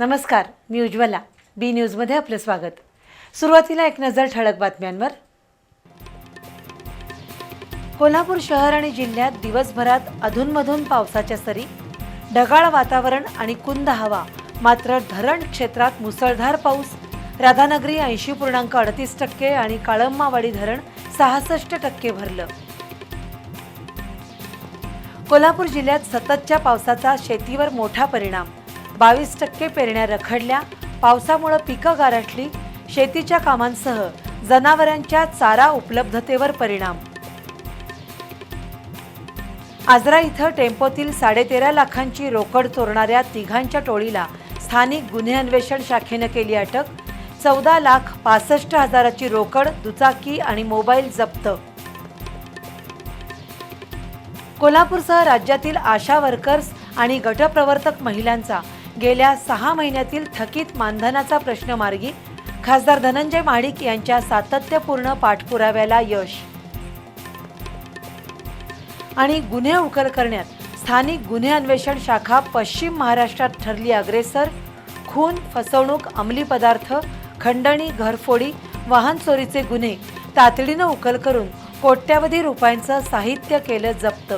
नमस्कार मी उज्ज्वला. बी न्यूजमध्ये आपलं स्वागत. सुरुवातीला एक नजर ठळक बातम्यांवर. कोल्हापूर शहर आणि जिल्ह्यात दिवसभरात अधूनमधून पावसाच्या सरी ढगाळ वातावरण आणि कुंद हवा. मात्र धरण क्षेत्रात मुसळधार पाऊस. राधानगरी ऐंशी पूर्णांक अडतीस टक्के आणि काळंबावाडी धरण सहासष्ट टक्के भरलं. कोल्हापूर जिल्ह्यात सततच्या पावसाचा शेतीवर मोठा परिणाम. बावीस टक्के पेरण्या रखडल्या. पावसामुळं पिकं गारठली. शेतीच्या कामांसह जनावरांच्या चारा उपलब्धतेवर परिणाम. आजरा इथं टेम्पोतील साडेतेरा लाखांची रोकड चोरणाऱ्या तिघांच्या टोळीला स्थानिक गुन्हे अन्वेषण शाखेनं केली अटक. चौदा लाख पासष्ट हजाराची रोकड दुचाकी आणि मोबाईल जप्त. कोल्हापूरसह राज्यातील आशा वर्कर्स आणि गटप्रवर्तक महिलांचा गेल्या सहा महिन्यातील थकीत मानधनाचा प्रश्न मार्गी खासदार धनंजय महाडिक यांच्या सातत्यपूर्ण पाठपुराव्याला यश. आणि गुन्हे उकल करण्यात स्थानिक गुन्हे अन्वेषण शाखा पश्चिम महाराष्ट्रात ठरली अग्रेसर खून फसवणूक अंमली पदार्थ खंडणी घरफोडी वाहन चोरीचे गुन्हे तातडीनं उकल करून कोट्यावधी रुपयांचं साहित्य केलं जप्त.